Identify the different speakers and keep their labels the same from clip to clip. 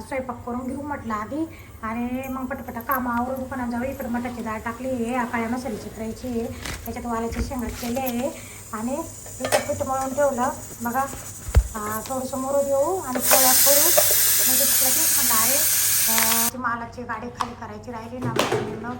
Speaker 1: स्वयंपाक करून घेऊ म्हटलं आधी. आणि मग पटपट कामावर दुकानात जाऊ. इकडे मटाची डाळ टाकली आहे काळ्या मसाल्याची करायची आहे. त्याच्यात वाल्याचे शेंगा केले आहे. आणि इकडं पीठ मळून ठेवलं. बघा थोडंसं मोरू देऊ आणि पोळ्या करू. म्हणजे तिला तेच म्हणलं अरे मालाची गाडी खाली करायची राहिली ना मग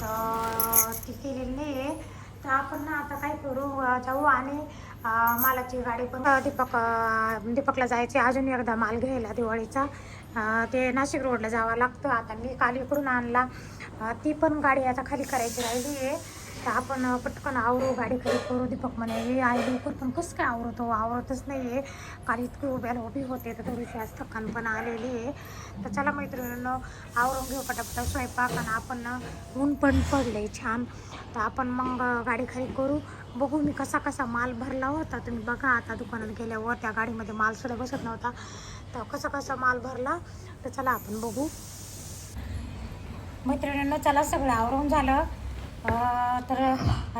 Speaker 1: तर ती केलेली नाही आहे तर आपण ना आता काय करू जाऊ आणि मालाची गाडी पण दीपक दीपकला जायचे. अजून एकदा माल घ्यायला दिवाळीचा. ते नाशिक रोडला जावं लागतं. आता मी काल इकडून आणला. ती पण गाडी आता खाली करायची राहिली आहे तर आपण पटकन आवरू गाडी खरी करू दीपक म्हणे हे आई लवकर पण कसं काय आवरतो आवरतच नाही आहे काल इतकी उभ्याला उभी होते तर थोडीशी आज थकान पण आलेली आहे. तर चला मैत्रिणींनो आवरून घेऊ पटापटा स्वयंपाक आणि आपण ऊन पण पडले छान. तर आपण मग गाडी खरी करू. बघू मी कसा कसा माल भरला होता. तुम्ही बघा आता दुकानात गेल्यावर त्या गाडीमध्ये मालसुद्धा बसत नव्हता. तर कसा कसा माल भरला? तर चला आपण बघू. मैत्रिणींनो चला सगळं आवरून झालं. तर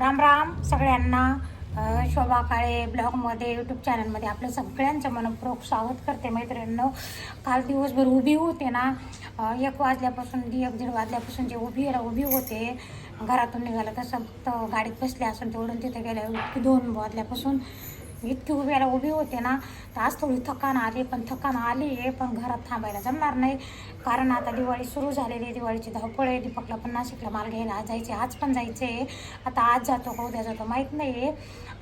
Speaker 1: राम राम सगळ्यांना. शोभा काळे ब्लॉगमध्ये यूट्यूब चॅनलमध्ये आपलं सगळ्यांचं मनपूर्वक स्वागत करते मैत्रिणींनो. काल दिवसभर उभी होते ना. एक वाजल्यापासून एक दीड वाजल्यापासून जे उभी उभी होते घरातून निघालं तसं फक्त गाडीत बसले असून तेवढून तिथे गेल्या दोन वाजल्यापासून इतकी उभ्याला उभी होते ना तर आज थोडी थकान आली पण थकान आली आहे पण घरात थांबायला जमणार नाही. कारण आता दिवाळी सुरू झालेली आहे दिवाळीची धावपळ आहे दीपकला पण नाशिकला माल घ्यायला आज जायचे आज पण जायचे आहे आता आज जातो का उद्या जातो माहीत नाही आहे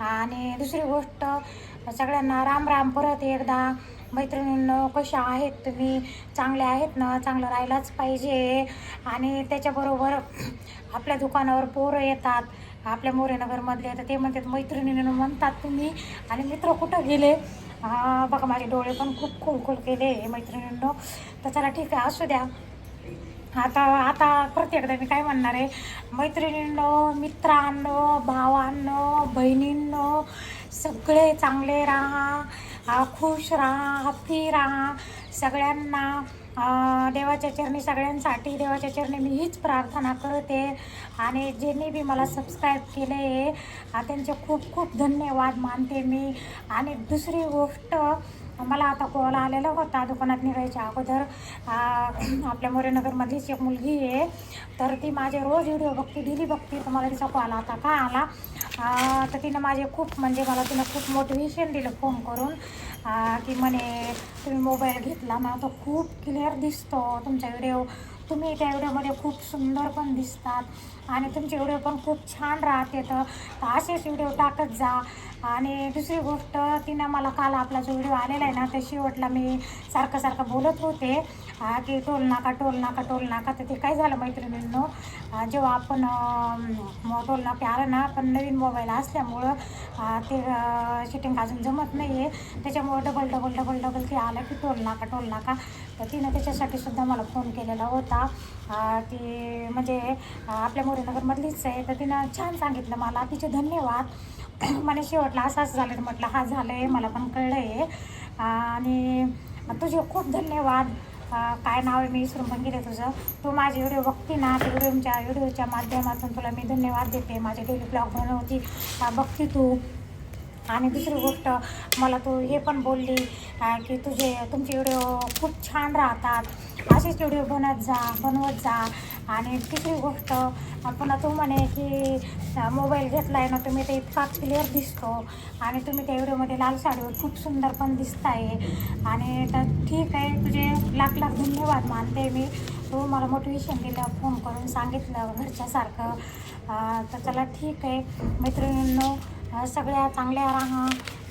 Speaker 1: आणि दुसरी गोष्ट सगळ्यांना राम राम परत एकदा. मैत्रिणींनो कशा आहेत तुम्ही? चांगले आहेत ना? चांगलं राहायलाच पाहिजे. आणि त्याच्याबरोबर आपल्या दुकानावर पोरं येतात. आपल्या मोरेनगरमधले तर ते म्हणतात मैत्रिणीनं म्हणतात तुम्ही. आणि मित्र कुठं गेले? हा, बघा माझे डोळे पण खूप खोलखोल केले मैत्रिणींनो. तर चला ठीक आहे असू द्या. आता आता प्रत्येकदा मी काय म्हणणार आहे? मैत्रिणींनो मित्रांनो भावांनो बहिणींनो सगळे चांगले राहा खुश राहा हॅप्पी राहा सगळ्यांना देवाच्या चरणी सगळ्यांसाठी देवाच्या चरणी मी हीच प्रार्थना करते. आणि ज्यांनी बी मला सबस्क्राईब केले आहे त्यांचे खूप खूप धन्यवाद मानते मी. आणि दुसरी गोष्ट मला आता कॉल आलेला होता दुकानात निघायच्या अगोदर. आपल्या मोरेनगरमधलीच एक मुलगी आहे. तर ती माझे रोज व्हिडिओ बघते डेली बघते. तर मला तिचा कॉल आता का आला? तर तिनं माझे खूप म्हणजे मला तिनं खूप मोटिवेशन दिलं फोन करून. की म्हणे तुम्ही मोबाईल घेतला ना तो खूप क्लिअर दिसतो. तुमचा व्हिडिओ तुम्ही त्या व्हिडिओमध्ये खूप सुंदर पण दिसतात आणि तुमचे व्हिडिओ पण खूप छान राहते तर असेच व्हिडिओ टाकत जा. आणि दुसरी गोष्ट तिनं मला काल आपला जो व्हिडिओ आलेला आहे ना त्या शेवटला मी सारखं सारखं बोलत होते की टोल नाका टोल नाका टोल नाका. तर ते काय झालं मैत्रिणींनो जेव्हा आपण टोल नाके आलं ना पण नवीन मोबाईल असल्यामुळं ते शिटिंग अजून जमत नाही आहे त्याच्यामुळं डबल डबल डबल डबल ते आलं की टोल नाका टोल नाका. तर तिनं त्याच्यासाठी सुद्धा मला फोन केलेला होता. आ, ती म्हणजे आपल्या मोरेनगरमधलीच आहे. तर तिनं छान सांगितलं मला. तिचे धन्यवाद. मला शेवटला असं झालं तर म्हटलं हा झालं आहे मला पण कळलं आहे आणि तुझे खूप धन्यवाद. काय नाव आहे मी विसरून पण गेले तुझं. तू माझे व्हिडिओ बघते ना. ते व्हिडिओच्या व्हिडिओच्या माध्यमातून तुला मी धन्यवाद देते. माझे डेली ब्लॉग बनवती. बघते तू. आणि दुसरी गोष्ट मला तू हे पण बोलली की तुझे तुमचे व्हिडिओ खूप छान राहतात. असेच व्हिडिओ बनत जा बनवत जा. आणि तिसरी गोष्ट पुन्हा तू म्हणे की मोबाईल घेतला आहे ना तुम्ही ते इतका क्लिअर दिसतो. आणि तुम्ही त्या व्हिडिओमध्ये लाल साडीवर खूप सुंदर पण दिसताय. आणि तर ठीक आहे तुझे लाख लाख धन्यवाद मानते मी. तू मला मोटिवेशन दिलं फोन करून सांगितलं घरच्यासारखं. तर चला ठीक आहे मैत्रिणींनो सगळ्या चांगल्या राहा.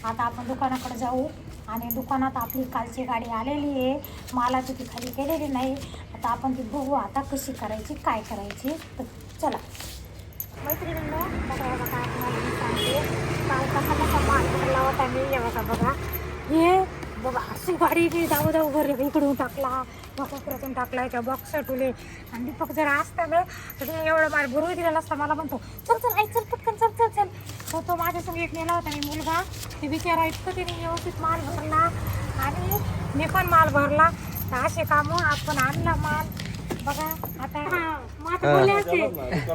Speaker 1: आता आपण दुकानाकडे जाऊ. आणि दुकानात आपली कालची गाडी आलेली आहे. मालाची ती खाली केलेली नाही. आता आपण ती बघू आता कशी करायची काय करायची. तर चला. मैत्रिणींना बघा बघा सांगते. काल कसा कसा माल होता मी हे बघा बघा. हे बघा अशी गाडी बी धाव धाव भरली इकडून टाकला. कोपऱ्यातून टाकला याच्या बॉक्स टुले आणि दीपक जर असता ना तर तुम्ही एवढं माल भरून दिलेला असता मला म्हणतो चल चल आई चल पटकन चल चल चल. तो तो माझ्या संग एक नेला होता मी मुलगा. ते बिचारा इतकं तिने व्यवस्थित माल भरला आणि मी पण माल भरला. तर असे कामं आपण आणला माल. बघा आता मग आता बोलले असते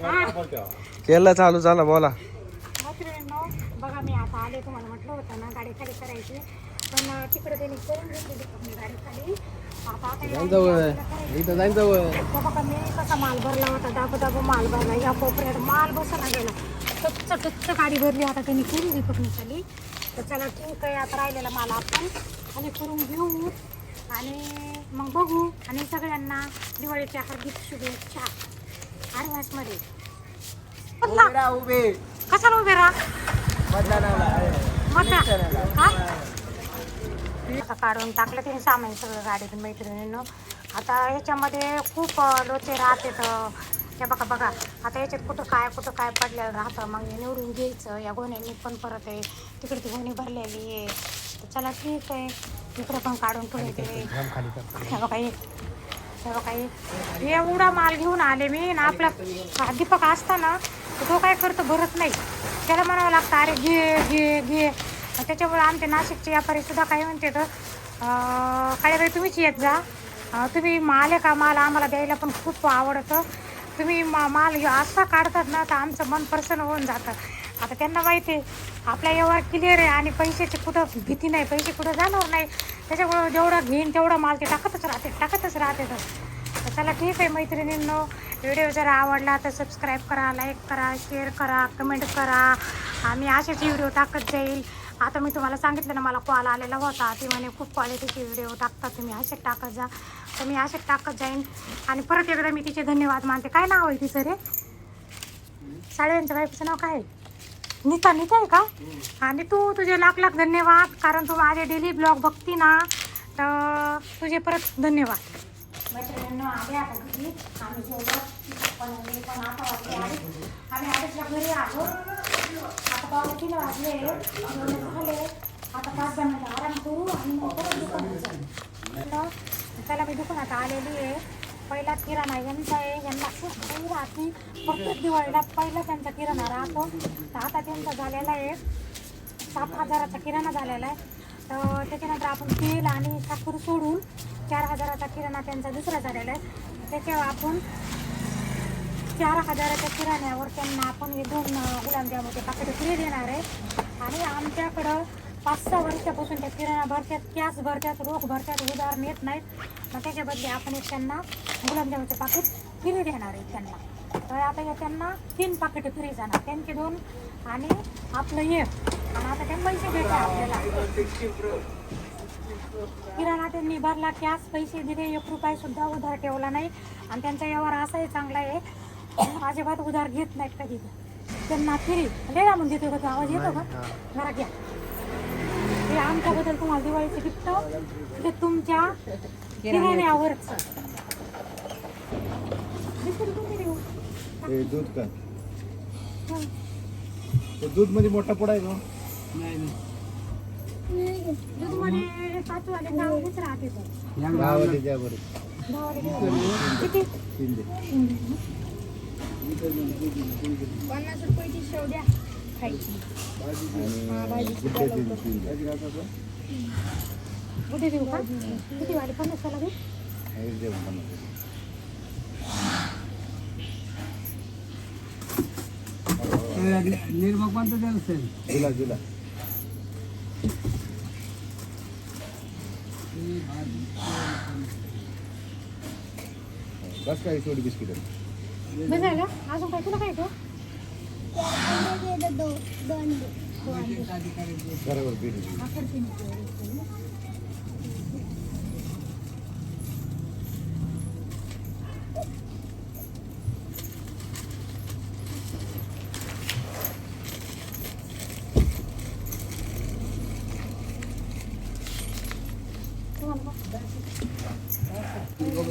Speaker 1: हा.
Speaker 2: केलं चालू झालं बोला.
Speaker 1: मैत्रिणींनो बघा मी आता आले तुम्हाला म्हटलं होतं ना गाडी खाली करायची. पण तिकडे त्यांनी करून घेतली दीपकने गाडी खाली. आता आता या
Speaker 2: जवळ. इथं जवळ
Speaker 1: बघा मी कसा माल भरला होता दाबो दाबो माल भरला. या कोपऱ्यात माल बसला गेला. टुच्च टुच्च गाडी भरली आता त्यांनी केली दीपकनी चाली तर चला ठीक आहे आता राहिलेला माल आपण. आणि करून घेऊ. आणि मग बघू. आणि सगळ्यांना दिवाळीच्या हार्दिक शुभेच्छा. आरवासमध्ये.
Speaker 2: उभे
Speaker 1: कशाला उभे राहा? आता काढून टाकलं तिने सामान सगळं गाडीतून मैत्रिणीनं. आता ह्याच्यामध्ये खूप लोचे राहतात हे बघा बघा. आता याच्यात कुठं काय कुठं काय पडलेलं राहतं? मग हे निवडून घ्यायचं. या गोण्यांनी पण परत आहे. तिकडे ती गोणी भरलेली आहे. तर चला ठीक आहे. इकडं पण काढून ठेवते हे बघा हे हे बघा हे एवढा माल घेऊन आले मी. ना आपला दीपक असताना तो काय करतो भरत नाही. त्याला म्हणावं लागतं अरे घे घे घे. त्याच्यामुळे आमचे नाशिकचे व्यापारी सुद्धा काय म्हणते तर काय तुम्हीच येत जा. तुम्ही माल आहे का? माल आम्हाला द्यायला पण खूप आवडतं. तुम्ही मा माल ह्यो असा काढतात ना तर आमचं मन प्रसन्न होऊन जातं. आता त्यांना माहिती आहे आपला व्यवहार क्लिअर आहे आणि पैशाची कुठं भीती नाही पैसे कुठं जाणार नाही. त्याच्यामुळं जेवढं घेईन तेवढा माल ते टाकतच राहते टाकतच राहते तर. चला ठीक आहे मैत्रिणींनो व्हिडिओ जर आवडला तर सबस्क्राईब करा लाईक करा शेअर करा कमेंट करा. आम्ही असेच व्हिडिओ टाकत जाईल. आता मी तुम्हाला सांगितलं ना मला कॉल आलेला होता. ती म्हणे खूप क्वालिटीचे व्हिडिओ टाकतात तुम्ही असे टाकत जा. तर मी असे टाकत जाईन. आणि परत एकदा मी तिचे धन्यवाद मानते. काय नाव आहे तिचं रे? साड्यांच्या बायकोचं नाव काय नीता नीता आहे का? आणि तू तुझे लाख लाख धन्यवाद कारण तू माझे डेली ब्लॉग बघती ना तर तुझे परत धन्यवाद. मैत्रिणींनो आले आता घरी आम्ही जेवलो. पण मी पण आता वाजले अडीच. आम्ही अडीचला घरी आलो. आता पावणे तीन वाजले. जेवण झाले. आता पाच दहा आराम करू आणि मग परत दुकानात जाऊ. चला मी दुकानात आलेली आहे. पहिला किराणा यांचा आहे. यांना खूप काही राहते. फक्त दिवाळीला पहिला त्यांचा किराणा राहतो. तर आता त्यांचा झालेला आहे. सात हजाराचा किराणा झालेला आहे. तर त्याच्यानंतर आपण तेल आणि साखर सोडून चार हजाराचा किराणा त्यांचा दुसरा झालेला आहे. त्याच्यावर आपण चार हजाराच्या किराण्यावर त्यांना आपण हे दोन अं, गुलाबजामुचे पाकिट फ्री देणार आहे. आणि आमच्याकडं पाच सहा वर्षापासून त्या किराणा भरत्यात कॅश भरत्यात रोख भरत्यात उदाहरण येत नाहीत. मग त्याच्याबद्दल आपण एक त्यांना गुलाबजामुचे पाकिट फ्री देणार आहे त्यांना. तर आता या त्यांना तीन पाकिटं फ्री जाणार. त्यांचे दोन आणि आपलं एक आणि आता ते पैसे भेटतात आपल्याला. किराणा त्यांनी भरला कॅश पैसे दिले एक रुपये सुद्धा उधार ठेवला नाही. आणि त्यांचा व्यवहार असाही चांगला आहे. अजिबात उधार घेत नाहीत कधी. त्यांना फ्री. लय म्हणून देतो का तो? आवाज येतो का? जरा घ्या. हे आमच्याबद्दल तुम्हाला दिवाळीचे गिफ्ट. ते तुमच्या?
Speaker 3: हे दूध का. ते दूधमध्ये मोठा पुडा आहे का?
Speaker 2: नाही.
Speaker 1: पन्नास रुपयाची शेव द्या खायची
Speaker 3: आणि गुड्डे तीन तीन द्या
Speaker 1: कुठे देऊ का किती वाले पन्नास वाला देऊ
Speaker 3: हे दे पन्नास रुपये.
Speaker 2: निर्मग कोणतं द्याल असेल
Speaker 3: दिला दिला बस काय सोडी बिस्किट?
Speaker 1: बस झालं अजून काय? तुला काय
Speaker 2: किती दोन किलो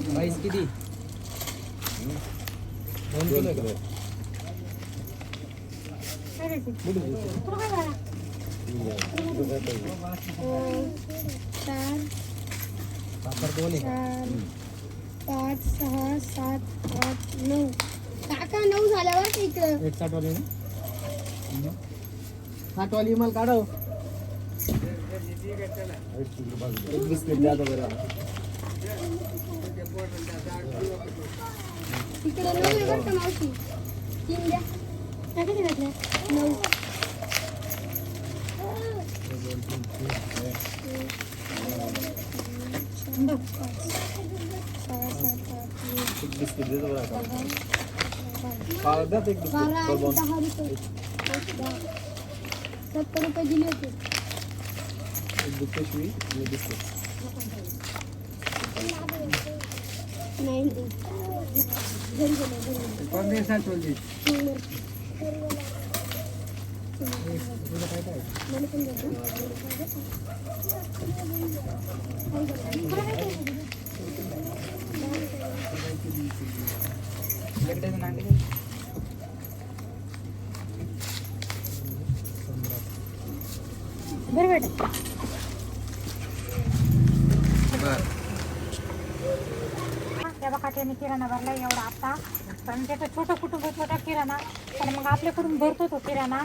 Speaker 2: आहे का?
Speaker 1: काय द्यायचं? तुला काय करायला
Speaker 2: साखर दोन आहे
Speaker 4: चार पाच सहा सात आठ नऊ काका नऊ झाल्यावर का इकडं
Speaker 2: एक साठवाली ना साठवाली मला काढव
Speaker 3: एक बिस्किट द्या आता बरं
Speaker 4: इकडं नऊ आहे बरं का मावशी तीन द्या
Speaker 1: काय किती भेटले
Speaker 4: नऊ
Speaker 1: बघ
Speaker 3: एक बिस्किट देतो बरं आता हा, द्या परदेशा चोलजी
Speaker 4: बरं
Speaker 1: बेटा त्याने किराणा भरला एवढा आता पण त्याचं छोटं कुटुंब छोटा किराणा. पण मग आपल्याकडून भरतो तो किराणा.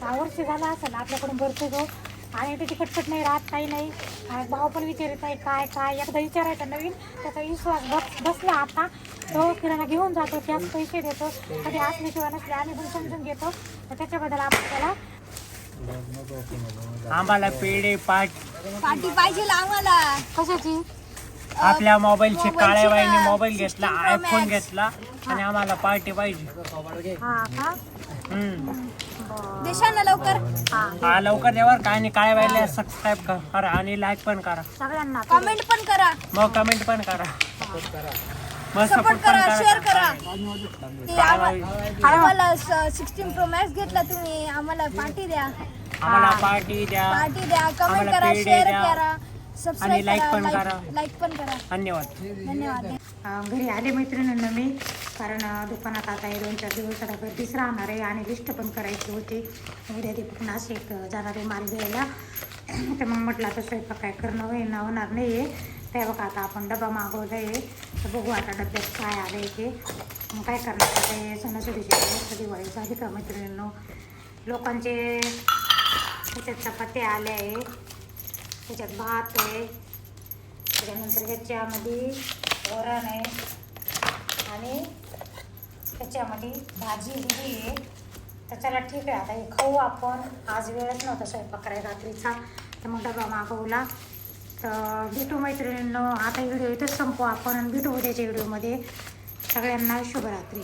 Speaker 1: दहा वर्ष झाला असेल आपल्याकडून भरतो तो. आणि त्याची कटकट नाही राहत काही नाही. आणि भाव पण विचारित आहे काय काय? एकदा विचारायचा नवीन. त्याचा विश्वास बस बसला आता. तो किराणा घेऊन जातो त्याच पैसे देतो. कधी असल्याशिवाय नसले आम्ही पण समजून घेतो. तर त्याच्याबद्दल आपण त्याला
Speaker 2: आम्हाला पेढे पाठ
Speaker 4: पाहिजे आम्हाला.
Speaker 1: कशाची?
Speaker 2: आपल्या मोबाईलची काळ्या बाईने मोबाईल
Speaker 4: 16
Speaker 2: घेतला आयफोन. घेतला आणि आम्हाला पार्टी पाहिजे.
Speaker 1: हा का?
Speaker 2: हम्म.
Speaker 4: लवकर.
Speaker 1: हा
Speaker 2: हा लवकर यावर काय आणि काळ्या बाईला सबस्क्राईब करा. आणि लाईक पण करा.
Speaker 1: सगळ्यांना.
Speaker 4: कमेंट पण करा.
Speaker 2: मग कमेंट पण करा. मग
Speaker 4: सपोर्ट
Speaker 2: पण
Speaker 4: करा. शेअर
Speaker 2: करा.
Speaker 4: करा ते आम्हा- आम्हाला सिक्स्टीन प्रो मॅक्स घेतला तुम्ही. आम्हाला पार्टी द्या.
Speaker 2: आम्हाला पार्टी द्या.
Speaker 4: पार्टी द्या. कमेंट
Speaker 2: आम्हाला
Speaker 4: करा
Speaker 2: पेढे
Speaker 4: शेअर
Speaker 2: द्या.
Speaker 4: करा.
Speaker 2: आणि like पण
Speaker 4: करा. लाईक पण करा.
Speaker 2: धन्यवाद.
Speaker 4: धन्यवाद.
Speaker 1: घरी आले मैत्रिणींना मी कारण दुकानात आता हे दोन चार दिवस आता गर्दीच राहणार आहे आणि लिस्ट पण करायची होती. उद्या दीपक नाशिक जाणार आहे माल घ्यायला. तर मग म्हटलं आता स्वयंपाक काय करणं होईना होणार नाही आहे त्या बघा आता आपण डबा मागवला आहे तर बघू आता डब्यात काय आलं आहे ते. मग काय करणार आता हे सणासुदीचे दिवाळी झाली का मैत्रिणींनो? लोकांचे त्याच्यात चपात्या आल्या आहे त्याच्यात भात आहे. त्याच्यानंतर ह्याच्यामध्ये वरण आहे. आणि त्याच्यामध्ये भाजी दिली आहे. तर चला ठीक आहे आता हे खाऊ आपण. आज वेळच नव्हता स्वयंपाक करायला रात्रीचा. तर मग डबा मागवला. तर भेटू मैत्रिणींनो आता व्हिडिओ इथंच संपू आपण भेटू उद्याच्या व्हिडिओमध्ये. सगळ्यांना शुभरात्री.